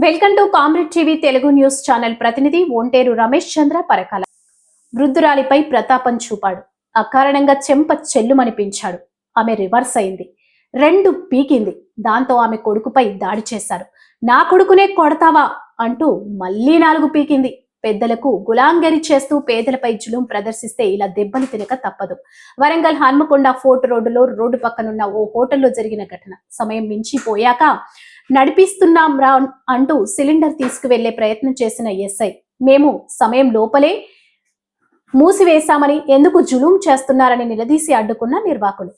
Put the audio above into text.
Welcome to comrade TV Telugu news channel ప్రతినిధి ఒంటేరు రమేష్ చంద్ర పరకాల. వృద్ధురాలిపై ప్రతాపం చూపాడు. అకారణంగా చెంప చెల్లుమనిపించాడు. ఆమె రివర్స్ అయింది. రెండు పీకింది. దాంతో ఆమె కొడుకుపై దాడి చేశారు. నా కొడుకునే కొడతావా? అంటూ మళ్ళీ నాలుగు పీకింది. పెద్దలకు గులాంగరి చేస్తూ పేదలపై జులుం ప్రదర్శిస్తే ఇలా దెబ్బలు తినక తప్పదు. వరంగల్ హన్మకొండ ఫోర్ట్ రోడ్డులో రోడ్డు పక్కనున్న ఓ హోటల్లో జరిగిన ఘటన. సమయం మించిపోయాక నడిపిస్తున్నాం రా అంటూ సిలిండర్ తీసుకువెళ్ళే ప్రయత్నం చేసిన ఎస్ఐ. మేము సమయం లోపలే మూసివేశామని ఎందుకు జులుం చేస్తున్నారని నిలదీసి అడ్డుకున్న నిర్వాకులు